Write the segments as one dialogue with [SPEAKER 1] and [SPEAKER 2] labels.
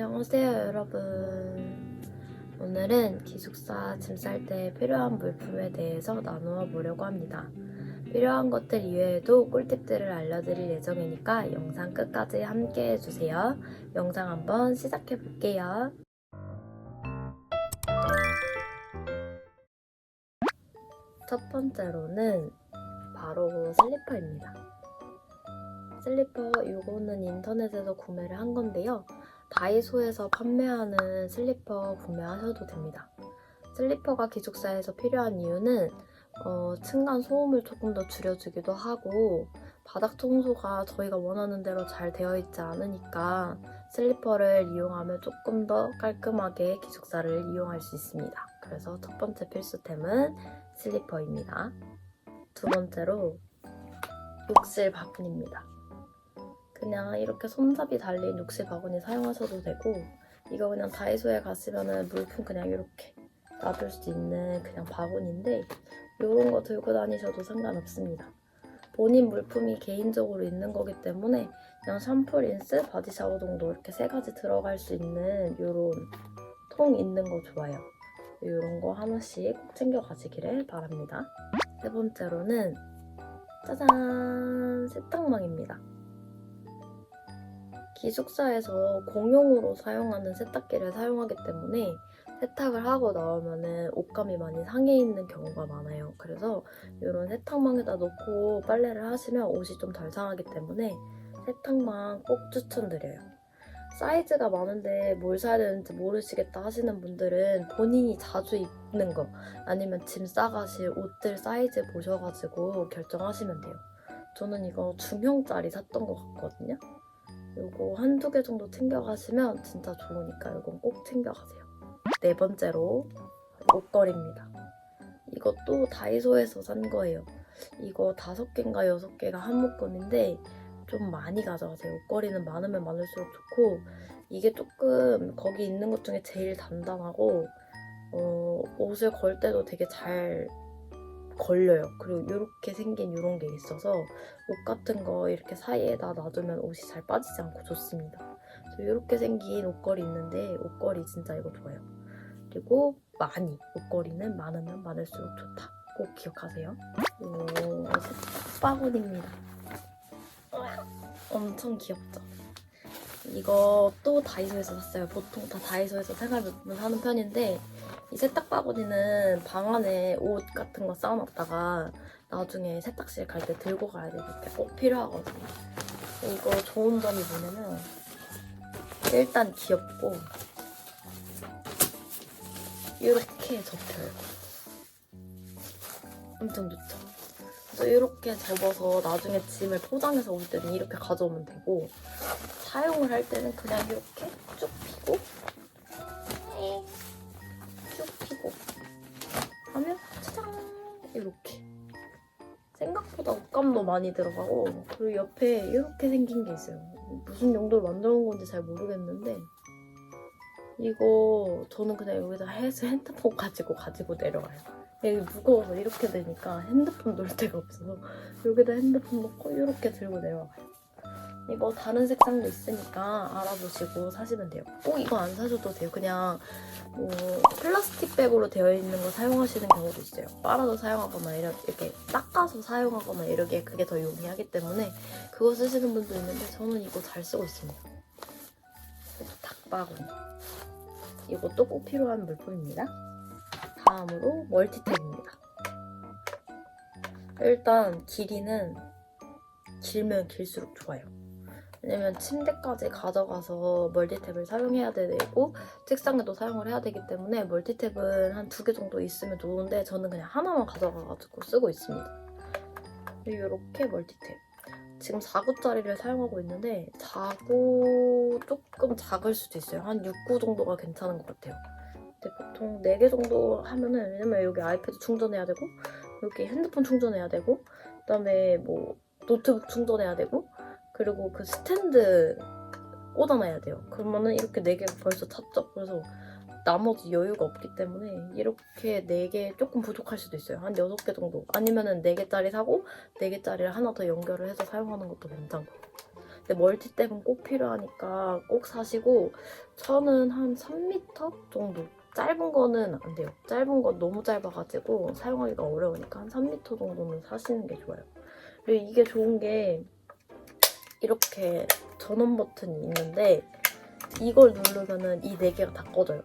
[SPEAKER 1] 안녕하세요 여러분. 오늘은 기숙사 짐 쌀 때 필요한 물품에 대해서 나누어 보려고 합니다. 필요한 것들 이외에도 꿀팁들을 알려드릴 예정이니까 영상 끝까지 함께 해주세요. 영상 한번 시작해 볼게요. 첫 번째로는 바로 슬리퍼입니다. 슬리퍼 이거는 인터넷에서 구매를 한 건데요. 다이소에서 판매하는 슬리퍼 구매하셔도 됩니다. 슬리퍼가 기숙사에서 필요한 이유는 어, 층간 소음을 조금 더 줄여주기도 하고 바닥 청소가 저희가 원하는 대로 잘 되어 있지 않으니까 슬리퍼를 이용하면 조금 더 깔끔하게 기숙사를 이용할 수 있습니다. 그래서 첫 번째 필수템은 슬리퍼입니다. 두 번째로 욕실 바구니입니다. 그냥 이렇게 손잡이 달린 욕실 바구니 사용하셔도 되고 이거 그냥 다이소에 가시면은 물품 그냥 이렇게 놔둘 수 있는 그냥 바구니인데 이런 거 들고 다니셔도 상관없습니다. 본인 물품이 개인적으로 있는 거기 때문에 그냥 샴푸, 린스, 바디 샤워 정도 이렇게 세 가지 들어갈 수 있는 이런 통 있는 거 좋아요. 이런 거 하나씩 꼭 챙겨 가시기를 바랍니다. 세 번째로는 짜잔 세탁망입니다. 기숙사에서 공용으로 사용하는 세탁기를 사용하기 때문에 세탁을 하고 나오면은 옷감이 많이 상해 있는 경우가 많아요. 그래서 이런 세탁망에다 놓고 빨래를 하시면 옷이 좀 덜 상하기 때문에 세탁망 꼭 추천드려요. 사이즈가 많은데 뭘 사야 되는지 모르시겠다 하시는 분들은 본인이 자주 입는 거 아니면 짐 싸가실 옷들 사이즈 보셔가지고 결정하시면 돼요. 저는 이거 중형짜리 샀던 것 같거든요. 요거 한두 개 정도 챙겨가시면 진짜 좋으니까 이건 꼭 챙겨가세요. 네 번째로 옷걸이입니다. 이것도 다이소에서 산 거예요. 이거 다섯 개인가 여섯 개가 한 묶음인데 좀 많이 가져가세요. 옷걸이는 많으면 많을수록 좋고 이게 조금 거기 있는 것 중에 제일 단단하고 어, 옷을 걸 때도 되게 잘 걸려요. 그리고 이렇게 생긴 이런 게 있어서 옷 같은 거 이렇게 사이에다 놔두면 옷이 잘 빠지지 않고 좋습니다. 이렇게 생긴 옷걸이 있는데 옷걸이 진짜 이거 좋아요. 그리고 많이 옷걸이는 많으면 많을수록 좋다. 꼭 기억하세요. 오, 바구니입니다. 엄청 귀엽죠? 이거 또 다이소에서 샀어요. 보통 다 다이소에서 생활 물품 사는 편인데 이 세탁 바구니는 방 안에 옷 같은 거 쌓아놨다가 나중에 세탁실 갈 때 들고 가야 때문에 꼭 필요하거든요. 이거 좋은 점이 뭐냐면 일단 귀엽고 이렇게 접혀요. 엄청 좋죠? 그래서 이렇게 접어서 나중에 짐을 포장해서 올 때는 이렇게 가져오면 되고 사용을 할 때는 그냥 이렇게 쭉 피고 이렇게. 생각보다 옷감도 많이 들어가고 그리고 옆에 이렇게 생긴 게 있어요. 무슨 용도로 만들어 건지 잘 모르겠는데 이거 저는 그냥 여기다 해서 핸드폰 가지고 가지고 내려가요. 여기 무거워서 이렇게 되니까 핸드폰 놓을 데가 없어서 여기다 핸드폰 놓고 이렇게 들고 내려가요 이거 다른 색상도 있으니까 알아보시고 사시면 돼요. 꼭 이거 안 사셔도 돼요. 그냥 뭐 플라스틱 백으로 되어 있는 거 사용하시는 경우도 있어요. 빨아서 사용하거나 이렇게 닦아서 사용하거나 이렇게 그게 더 용이하기 때문에 그거 쓰시는 분도 있는데 저는 이거 잘 쓰고 있습니다. 닭바구니. 이것도 꼭 필요한 물품입니다. 다음으로 멀티탭입니다. 일단 길이는 길면 길수록 좋아요. 왜냐면 침대까지 가져가서 멀티탭을 사용해야 되고 책상에도 사용을 해야 되기 때문에 멀티탭은 한 두 개 정도 있으면 좋은데 저는 그냥 하나만 가져가가지고 쓰고 있습니다. 이렇게 멀티탭. 지금 4구짜리를 사용하고 있는데 4구 조금 작을 수도 있어요. 한 6구 정도가 괜찮은 것 같아요. 근데 보통 4개 정도 하면은 왜냐면 여기 아이패드 충전해야 되고 여기 핸드폰 충전해야 되고 그다음에 뭐 노트북 충전해야 되고 그리고 그 스탠드 꽂아놔야 돼요. 그러면은 이렇게 4개가 벌써 찼죠. 그래서 나머지 여유가 없기 때문에 이렇게 4개 조금 부족할 수도 있어요. 한 6개 정도. 아니면은 4개짜리 사고 4개짜리를 하나 더 연결을 해서 사용하는 것도 괜찮고. 근데 멀티탭은 꼭 필요하니까 꼭 사시고 저는 한 3m 정도 짧은 거는 안 돼요. 짧은 건 너무 짧아가지고 사용하기가 어려우니까 한 3m 정도는 사시는 게 좋아요. 그리고 이게 좋은 게 이렇게 전원 버튼이 있는데 이걸 누르면은 이 네 개가 다 꺼져요.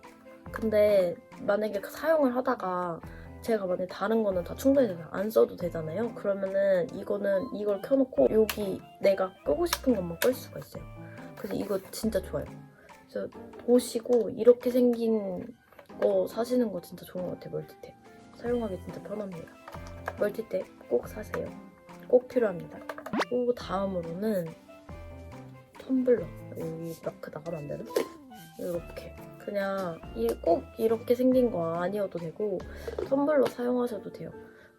[SPEAKER 1] 근데 만약에 그 사용을 하다가 제가 만약에 다른 거는 다 충전이 돼서 안 써도 되잖아요. 그러면은 이거는 이걸 켜놓고 여기 내가 끄고 싶은 것만 끌 수가 있어요. 그래서 이거 진짜 좋아요. 그래서 보시고 이렇게 생긴 거 사시는 거 진짜 좋은 것 같아요. 멀티탭. 사용하기 진짜 편합니다. 멀티탭 꼭 사세요. 꼭 필요합니다. 그리고 다음으로는 텀블러. 여기 마크 나가면 안 되나? 이렇게. 그냥 이, 꼭 이렇게 생긴 거 아니어도 되고 텀블러 사용하셔도 돼요.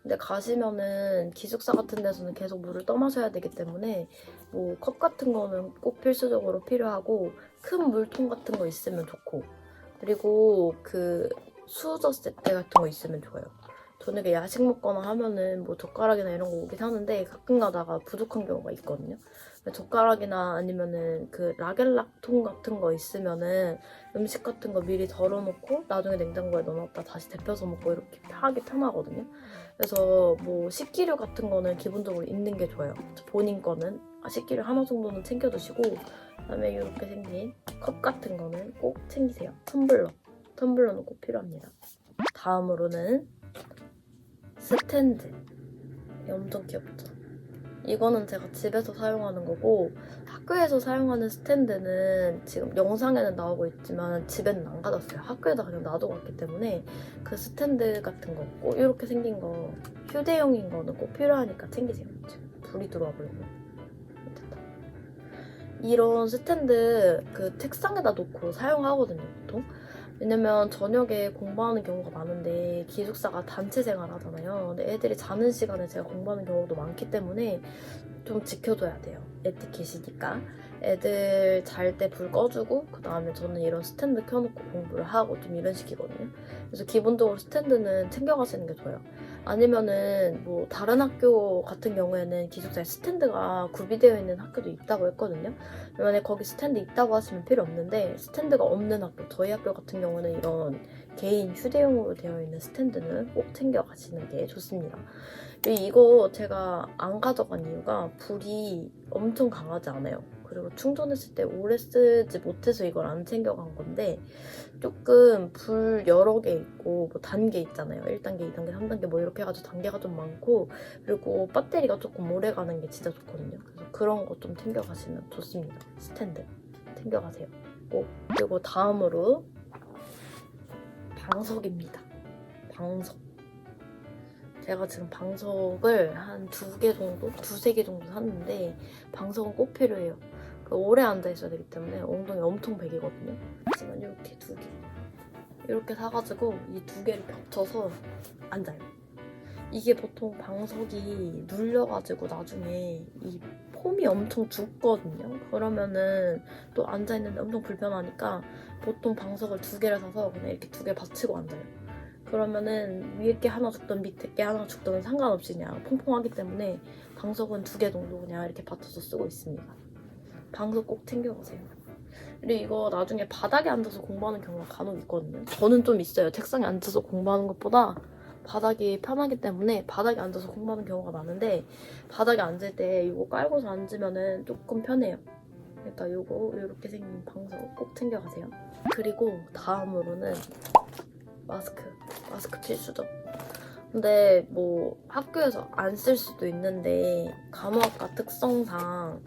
[SPEAKER 1] 근데 가시면은 기숙사 같은 데서는 계속 물을 떠마셔야 되기 때문에 뭐 컵 같은 거는 꼭 필수적으로 필요하고 큰 물통 같은 거 있으면 좋고 그리고 그 수저 세트 같은 거 있으면 좋아요. 저녁에 야식 먹거나 하면은 뭐 젓가락이나 이런 거 오긴 하는데 가끔 가다가 부족한 경우가 있거든요. 젓가락이나 아니면은 그 라겔락통 같은 거 있으면은 음식 같은 거 미리 덜어놓고 나중에 냉장고에 넣어놨다 다시 데펴서 먹고 이렇게 하기 편하거든요. 그래서 뭐 식기류 같은 거는 기본적으로 있는 게 좋아요. 본인 거는 아, 식기류 하나 정도는 챙겨두시고 그다음에 이렇게 생긴 컵 같은 거는 꼭 챙기세요. 텀블러. 텀블러는 꼭 필요합니다. 다음으로는 스탠드. 엄청 귀엽죠? 이거는 제가 집에서 사용하는 거고 학교에서 사용하는 스탠드는 지금 영상에는 나오고 있지만 집에는 안 가졌어요. 학교에다 그냥 놔둬갔기 때문에 그 스탠드 같은 거 꼭 이렇게 생긴 거 휴대용인 거는 꼭 필요하니까 챙기세요. 지금 불이 들어와 버렸네. 됐다. 이런 스탠드 그 책상에다 놓고 사용하거든요, 보통. 왜냐면 저녁에 공부하는 경우가 많은데 기숙사가 단체 생활하잖아요. 근데 애들이 자는 시간에 제가 공부하는 경우도 많기 때문에 좀 지켜줘야 돼요. 에티켓이니까. 애들 잘 때 불 꺼주고 그 다음에 저는 이런 스탠드 켜놓고 공부를 하고 좀 이런 식이거든요. 그래서 기본적으로 스탠드는 챙겨가시는 게 좋아요. 아니면은 뭐 다른 학교 같은 경우에는 기숙사에 스탠드가 구비되어 있는 학교도 있다고 했거든요. 만약에 거기 스탠드 있다고 하시면 필요 없는데 스탠드가 없는 학교, 저희 학교 같은 경우는 이런 개인 휴대용으로 되어 있는 스탠드는 꼭 챙겨 가시는 게 좋습니다. 이거 제가 안 가져간 이유가 불이 엄청 강하지 않아요. 그리고 충전했을 때 오래 쓰지 못해서 이걸 안 챙겨간 건데 조금 불 여러 개 있고 뭐 단계 있잖아요. 1단계, 2단계, 3단계 뭐 이렇게 해가지고 단계가 좀 많고 그리고 배터리가 조금 오래 가는 게 진짜 좋거든요. 그래서 그런 거 좀 챙겨가시면 좋습니다. 스탠드 챙겨가세요. 꼭. 그리고 다음으로 방석입니다. 방석. 제가 지금 방석을 한 두 개 정도, 두세 개 정도 샀는데 방석은 꼭 필요해요. 그 오래 앉아 있어야 되기 때문에 엉덩이 엄청 베기거든요. 하지만 이렇게 두 개. 이렇게 사가지고 이 두 개를 겹쳐서 앉아요. 이게 보통 방석이 눌려가지고 나중에 이 폼이 엄청 죽거든요. 그러면은 또 앉아있는데 엄청 불편하니까 보통 방석을 두 개를 사서 그냥 이렇게 두 개 받치고 앉아요. 그러면은 위에 게 하나 죽든 밑에 게 하나 죽든 상관없이 그냥 퐁퐁하기 때문에 방석은 두 개 정도 그냥 이렇게 받쳐서 쓰고 있습니다. 방석 꼭 챙겨가세요. 그리고 이거 나중에 바닥에 앉아서 공부하는 경우가 간혹 있거든요. 저는 좀 있어요. 책상에 앉아서 공부하는 것보다 바닥이 편하기 때문에 바닥에 앉아서 공부하는 경우가 많은데 바닥에 앉을 때 이거 깔고서 앉으면은 조금 편해요. 그러니까 이거 이렇게 생긴 방석 꼭 챙겨가세요. 그리고 다음으로는 마스크. 마스크 필수죠. 근데 뭐 학교에서 안 쓸 수도 있는데 간호학과 특성상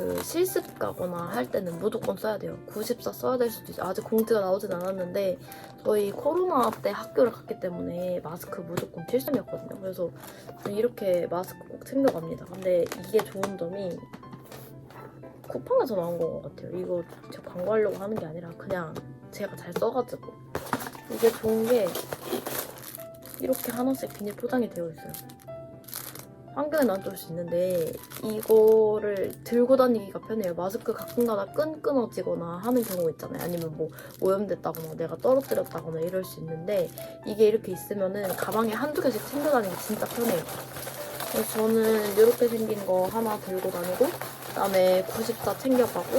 [SPEAKER 1] 그 실습 가거나 할 때는 무조건 써야 돼요. 94 써야 될 수도 있어요. 아직 공지가 나오진 않았는데 저희 코로나 때 학교를 갔기 때문에 마스크 무조건 필수였거든요. 그래서 이렇게 마스크 꼭 챙겨갑니다. 근데 이게 좋은 점이 쿠팡에서 나온 것 같아요. 이거 제가 광고하려고 하는 게 아니라 그냥 제가 잘 써가지고 이게 좋은 게 이렇게 하나씩 비닐 포장이 되어 있어요. 환경에는 안 좋을 수 있는데 이거를 들고 다니기가 편해요. 마스크 가끔가다 끈 끊어지거나 하는 경우 있잖아요. 아니면 뭐 오염됐다거나 내가 떨어뜨렸다거나 이럴 수 있는데 이게 이렇게 있으면은 가방에 한두 개씩 챙겨 다니기 진짜 편해요. 그래서 저는 이렇게 생긴 거 하나 들고 다니고 그다음에 94 챙겨가고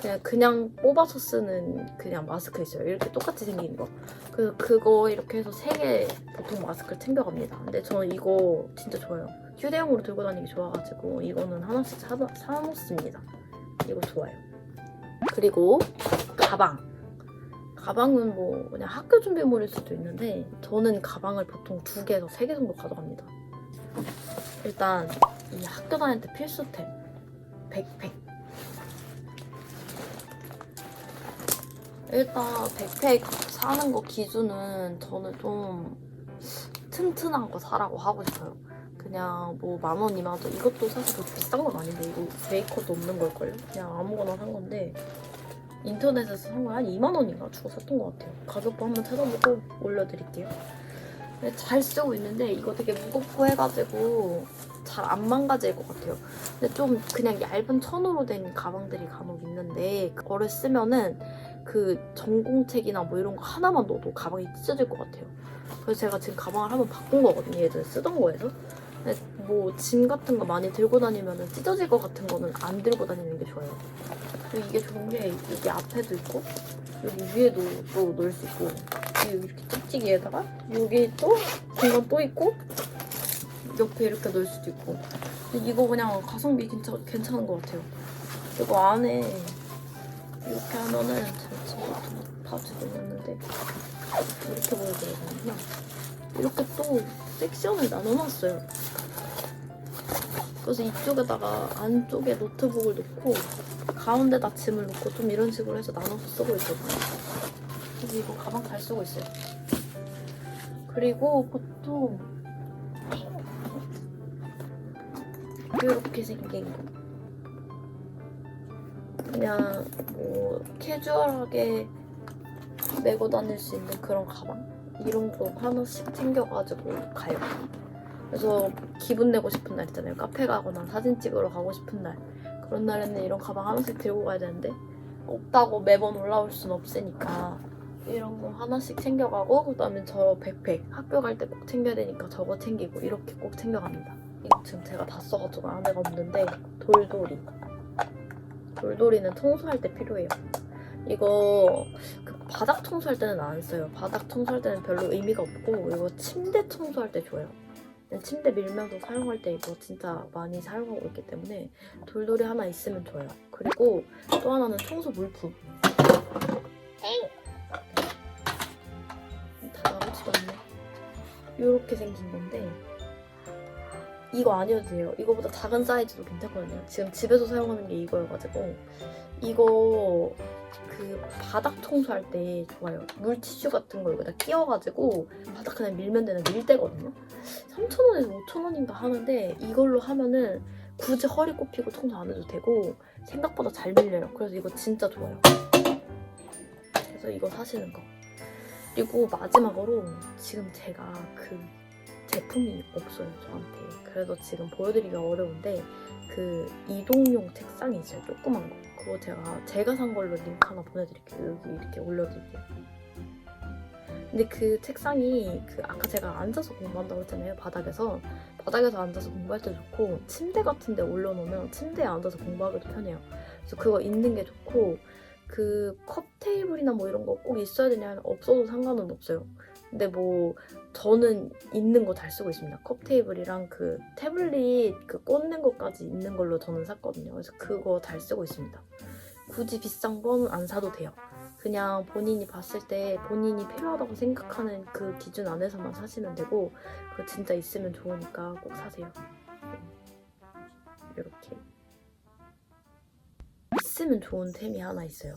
[SPEAKER 1] 그냥 그냥 뽑아서 쓰는 그냥 마스크 있어요. 이렇게 똑같이 생긴 거. 그 그거 이렇게 해서 세 개 보통 마스크를 챙겨갑니다. 근데 저는 이거 진짜 좋아요. 휴대용으로 들고 다니기 좋아가지고 이거는 하나씩 사, 사놓습니다. 이거 좋아요. 그리고 가방. 가방은 뭐 그냥 학교 준비물일 수도 있는데 저는 가방을 보통 두 개에서 세 개 정도 가져갑니다. 일단 이 학교 다닐 때 필수템 백팩. 일단 백팩 사는 거 기준은 저는 좀 튼튼한 거 사라고 하고 싶어요. 그냥 뭐 만 원, 이만 원 이것도 사실 그렇게 비싼 건 아닌데 이거 메이커도 없는 걸걸요? 그냥 아무거나 산 건데 인터넷에서 산 거 한 2만 원인가 주고 샀던 것 같아요. 가격도 한번 찾아보고 올려드릴게요. 잘 쓰고 있는데 이거 되게 무겁고 해가지고 잘 안 망가질 것 같아요. 근데 좀 그냥 얇은 천으로 된 가방들이 간혹 있는데 그거를 쓰면은 그 전공책이나 뭐 이런 거 하나만 넣어도 가방이 찢어질 것 같아요. 그래서 제가 지금 가방을 한번 바꾼 거거든요. 예전에 쓰던 거에서. 뭐 짐 같은 거 많이 들고 다니면 찢어질 것 같은 거는 안 들고 다니는 게 좋아요. 그리고 이게 좋은 게 여기 앞에도 있고 여기 위에도 또 넣을 수 있고 이렇게 찍찍이에다가 여기 또 공간 또 있고 옆에 이렇게 넣을 수도 있고 이거 그냥 가성비 괜찮, 괜찮은 것 같아요. 그리고 안에 이렇게 하면은 잠시만 다 집어넣는데 이렇게 보여드리거든요. 이렇게 또 섹션을 나눠놨어요. 그래서 이쪽에다가 안쪽에 노트북을 놓고 가운데다 짐을 놓고 좀 이런 식으로 해서 나눠서 쓰고 있거든요. 그래서 이거 가방 잘 쓰고 있어요. 그리고 보통 이렇게 생긴 거. 그냥 뭐 캐주얼하게 메고 다닐 수 있는 그런 가방 이런 거 하나씩 챙겨가지고 가요. 그래서 기분 내고 싶은 날 있잖아요. 카페 가거나 사진 찍으러 가고 싶은 날 그런 날에는 이런 가방 하나씩 들고 가야 되는데 없다고 매번 올라올 순 없으니까 이런 거 하나씩 챙겨가고 그다음에 저 백팩 학교 갈 때 꼭 챙겨야 되니까 저거 챙기고 이렇게 꼭 챙겨갑니다. 이거 지금 제가 다 써가지고 안에가 없는데 돌돌이 돌돌이는 청소할 때 필요해요. 이거 그 바닥 청소할 때는 안 써요. 바닥 청소할 때는 별로 의미가 없고 이거 침대 청소할 때 좋아요. 침대 밀면서 사용할 때 이거 진짜 많이 사용하고 있기 때문에 돌돌이 하나 있으면 좋아요. 그리고 또 하나는 청소 물품. 다 나오지도 않네. 이렇게 생긴 건데 이거 아니어도 돼요. 이거보다 작은 사이즈도 괜찮거든요. 지금 집에서 사용하는 게 이거여가지고 이거 그 바닥 청소할 때 좋아요. 물티슈 같은 거 여기다 끼워가지고 바닥 그냥 밀면 되는 밀대거든요. 3,000원에서 5,000원인가 하는데 이걸로 하면은 굳이 허리 꼽히고 청소 안 해도 되고 생각보다 잘 밀려요. 그래서 이거 진짜 좋아요. 그래서 이거 사시는 거. 그리고 마지막으로 지금 제가 그 제품이 없어요 저한테. 그래서 지금 보여드리기가 어려운데 그 이동용 책상이 있어요 조그만 거. 그거 제가 제가 산 걸로 링크 하나 보내드릴게요. 여기 이렇게 올려드릴게요. 근데 그 책상이 그 아까 제가 앉아서 공부한다고 했잖아요 바닥에서 바닥에서 앉아서 공부할 때 좋고 침대 같은 데 올려놓으면 침대에 앉아서 공부하기도 편해요 그래서 그거 있는 게 좋고 그 컵 테이블이나 뭐 이런 거 꼭 있어야 되냐 없어도 상관은 없어요 근데 뭐 저는 있는 거 잘 쓰고 있습니다. 컵 테이블이랑 그 태블릿 그 꽂는 것까지 있는 걸로 저는 샀거든요. 그래서 그거 잘 쓰고 있습니다. 굳이 비싼 건 안 사도 돼요. 그냥 본인이 봤을 때 본인이 필요하다고 생각하는 그 기준 안에서만 사시면 되고 그거 진짜 있으면 좋으니까 꼭 사세요. 이렇게. 있으면 좋은 템이 하나 있어요.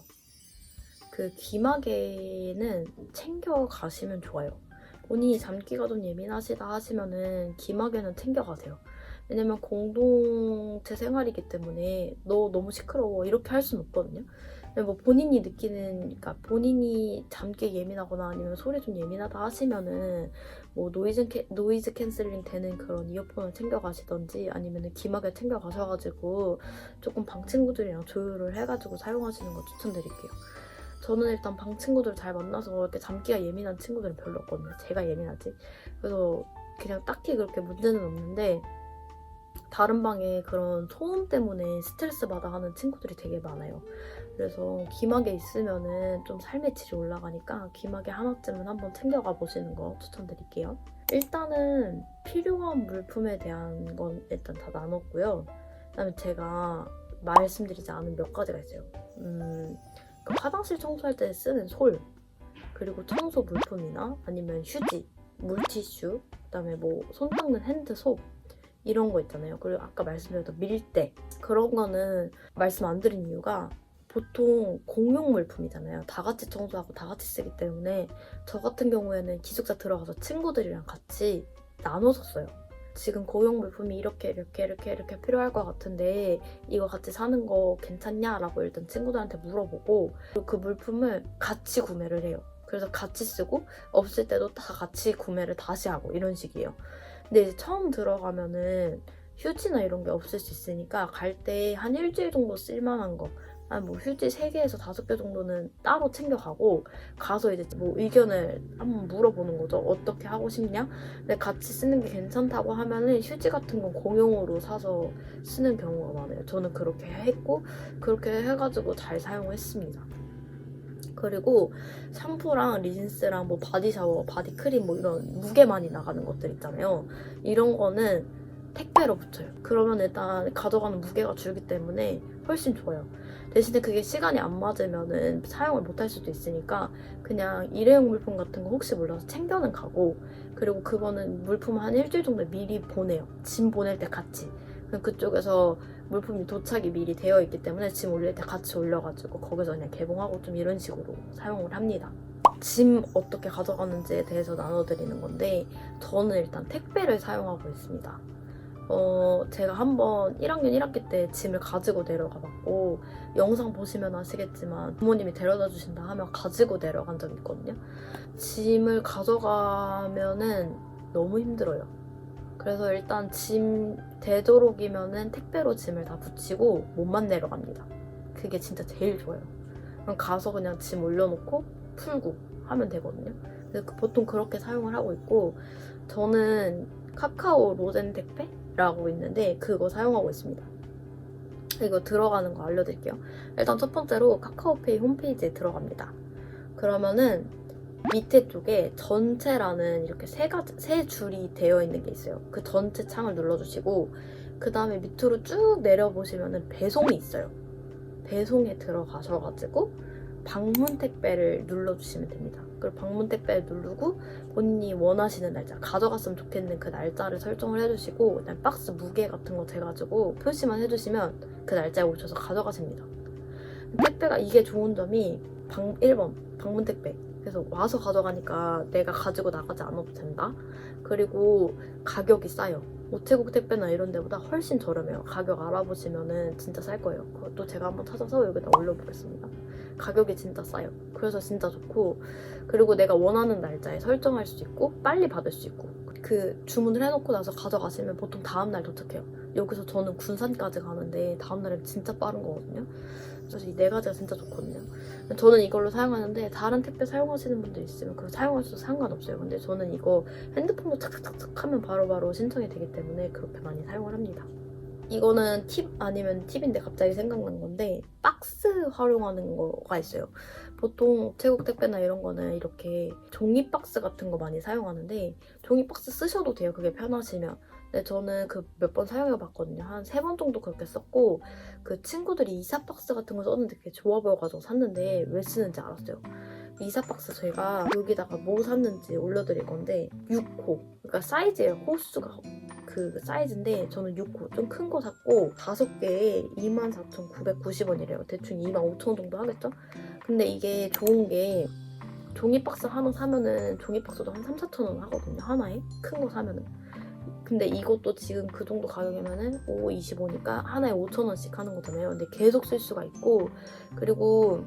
[SPEAKER 1] 그 귀마개는 챙겨 가시면 좋아요. 본인이 잠기가 좀 예민하시다 하시면은 귀마개는 챙겨 가세요. 왜냐면 공동체 생활이기 때문에 너 너무 시끄러워 이렇게 할 수는 없거든요. 근데 뭐 본인이 느끼는 그러니까 본인이 잠기에 예민하거나 아니면 소리 좀 예민하다 하시면은 뭐 노이즈 캐, 노이즈 캔슬링 되는 그런 이어폰을 챙겨 가시던지 아니면은 귀마개 챙겨 가셔 가지고 조금 방 친구들이랑 조율을 해 가지고 사용하시는 거 추천드릴게요. 저는 일단 방 친구들 잘 만나서 이렇게 잠기가 예민한 친구들은 별로 없거든요. 제가 예민하지. 그래서 그냥 딱히 그렇게 문제는 없는데 다른 방에 그런 소음 때문에 스트레스 받아 하는 친구들이 되게 많아요. 그래서 귀마개 있으면은 좀 삶의 질이 올라가니까 귀마개 하나쯤은 한번 챙겨가 보시는 거 추천드릴게요. 일단은 필요한 물품에 대한 건 일단 다 나눴고요. 그다음에 제가 말씀드리지 않은 몇 가지가 있어요. 음, 그 화장실 청소할 때 쓰는 솔, 그리고 청소 물품이나 아니면 휴지, 물티슈, 그다음에 뭐 손 닦는 핸드소 이런 거 있잖아요. 그리고 아까 말씀드렸던 밀대 그런 거는 말씀 안 드린 이유가 보통 공용 물품이잖아요. 다 같이 청소하고 다 같이 쓰기 때문에 저 같은 경우에는 기숙사 들어가서 친구들이랑 같이 나눠서 써요. 지금 공용 물품이 이렇게 이렇게 이렇게 이렇게 필요할 것 같은데 이거 같이 사는 거 괜찮냐라고 일단 친구들한테 물어보고 그 물품을 같이 구매를 해요. 그래서 같이 쓰고 없을 때도 다 같이 구매를 다시 하고 이런 식이에요. 근데 처음 들어가면은 휴지나 이런 게 없을 수 있으니까 갈 때 한 일주일 정도 쓸만한 거, 한 뭐 휴지 3개에서 5개 정도는 따로 챙겨가고 가서 이제 뭐 의견을 한번 물어보는 거죠. 어떻게 하고 싶냐? 근데 같이 쓰는 게 괜찮다고 하면은 휴지 같은 건 공용으로 사서 쓰는 경우가 많아요. 저는 그렇게 했고 그렇게 해가지고 잘 사용했습니다. 그리고 샴푸랑 리진스랑 뭐 바디 샤워, 바디 크림 뭐 이런 무게 많이 나가는 것들 있잖아요. 이런 거는 택배로 붙여요. 그러면 일단 가져가는 무게가 줄기 때문에 훨씬 좋아요. 대신에 그게 시간이 안 맞으면은 사용을 못 할 수도 있으니까 그냥 일회용 물품 같은 거 혹시 몰라서 챙겨는 가고 그리고 그거는 물품 한 일주일 정도 미리 보내요. 짐 보낼 때 같이. 그쪽에서 물품이 도착이 미리 되어 있기 때문에 짐 올릴 때 같이 올려가지고 거기서 그냥 개봉하고 좀 이런 식으로 사용을 합니다. 짐 어떻게 가져가는지에 대해서 나눠드리는 건데 저는 일단 택배를 사용하고 있습니다. 어, 제가 한번 1학년 1학기 때 짐을 가지고 내려가 봤고 영상 보시면 아시겠지만 부모님이 데려다 주신다 하면 가지고 내려간 적이 있거든요. 짐을 가져가면은 너무 힘들어요. 그래서 일단 짐 되도록이면은 택배로 짐을 다 붙이고 몸만 내려갑니다. 그게 진짜 제일 좋아요. 그럼 가서 그냥 짐 올려놓고 풀고 하면 되거든요. 그- 보통 그렇게 사용을 하고 있고 저는 카카오 로젠 택배라고 있는데 그거 사용하고 있습니다. 이거 들어가는 거 알려드릴게요. 일단 첫 번째로 카카오페이 홈페이지에 들어갑니다. 그러면은 밑에 쪽에 전체라는 이렇게 세 가지 세 줄이 되어 있는 게 있어요. 그 전체 창을 눌러주시고 그 다음에 밑으로 쭉 내려보시면은 배송이 있어요. 배송에 들어가셔가지고 방문 택배를 눌러주시면 됩니다. 그리고 방문 택배를 누르고 본인이 원하시는 날짜, 가져갔으면 좋겠는 그 날짜를 설정을 해주시고 그다음에 박스 무게 같은 거 재가지고 표시만 해주시면 그 날짜에 오셔서 가져가십니다. 택배가 이게 좋은 점이 방, 1번 방문 택배. 그래서 와서 가져가니까 내가 가지고 나가지 않아도 된다. 그리고 가격이 싸요. 우체국 택배나 이런 데보다 훨씬 저렴해요. 가격 알아보시면은 진짜 쌀 거예요. 그것도 제가 한번 찾아서 여기다 올려보겠습니다. 가격이 진짜 싸요. 그래서 진짜 좋고 그리고 내가 원하는 날짜에 설정할 수 있고 빨리 받을 수 있고 그 주문을 해놓고 나서 가져가시면 보통 다음날 도착해요. 여기서 저는 군산까지 가는데 다음날은 진짜 빠른 거거든요. 그래서 이네 가지가 진짜 좋거든요. 저는 이걸로 사용하는데 다른 택배 사용하시는 분들 있으면 그거 사용하셔도 상관없어요. 근데 저는 이거 핸드폰으로 착착착착 하면 바로바로 신청이 되기 때문에 그렇게 많이 사용을 합니다. 이거는 팁 아니면 팁인데 갑자기 생각난 건데 박스 활용하는 거가 있어요. 보통 우체국 택배나 이런 거는 이렇게 종이 박스 같은 거 많이 사용하는데 종이 박스 쓰셔도 돼요. 그게 편하시면. 근데 저는 그 몇 번 사용해 봤거든요. 한 세 번 정도 그렇게 썼고 그 친구들이 이사 박스 같은 거 썼는데 되게 좋아 보여가지고 샀는데 왜 쓰는지 알았어요. 이사 박스 저희가 여기다가 뭐 샀는지 올려드릴 건데 6호 그러니까 사이즈예요. 호수가 그 사이즈인데 저는 6호 좀 큰 거 샀고 다섯 개에 24,990원이래요. 대충 25,000원 정도 하겠죠? 근데 이게 좋은 게 종이 박스 하나 사면은 종이 박스도 한 3, 4천 원 하거든요. 하나에 큰 거 사면은. 근데 이것도 지금 그 정도 가격이면은 5, 25니까 하나에 5천 원씩 하는 거잖아요. 근데 계속 쓸 수가 있고 그리고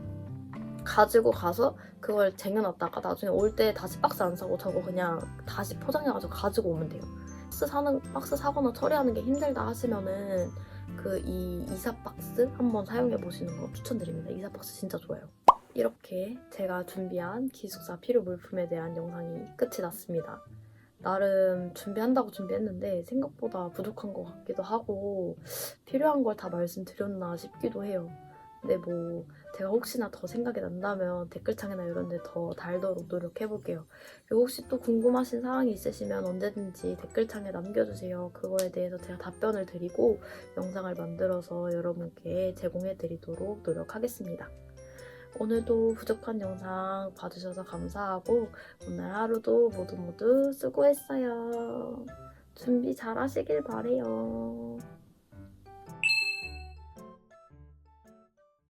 [SPEAKER 1] 가지고 가서 그걸 쟁여놨다가 나중에 올 때 다시 박스 안 사고 저거 그냥 다시 포장해가지고 가지고 오면 돼요. 박스 사는 박스 사거나 처리하는 게 힘들다 하시면은 그 이 이사 박스 한번 사용해 보시는 거 추천드립니다. 이사 박스 진짜 좋아요. 이렇게 제가 준비한 기숙사 필요 물품에 대한 영상이 끝이 났습니다. 나름 준비한다고 준비했는데 생각보다 부족한 것 같기도 하고 필요한 걸 다 말씀드렸나 싶기도 해요. 근데 뭐 제가 혹시나 더 생각이 난다면 댓글창이나 이런 데 더 달도록 노력해볼게요. 그리고 혹시 또 궁금하신 사항이 있으시면 언제든지 댓글창에 남겨주세요. 그거에 대해서 제가 답변을 드리고 영상을 만들어서 여러분께 제공해드리도록 노력하겠습니다. 오늘도 부족한 영상 봐주셔서 감사하고 오늘 하루도 모두 모두 수고했어요. 준비 잘 하시길 바래요.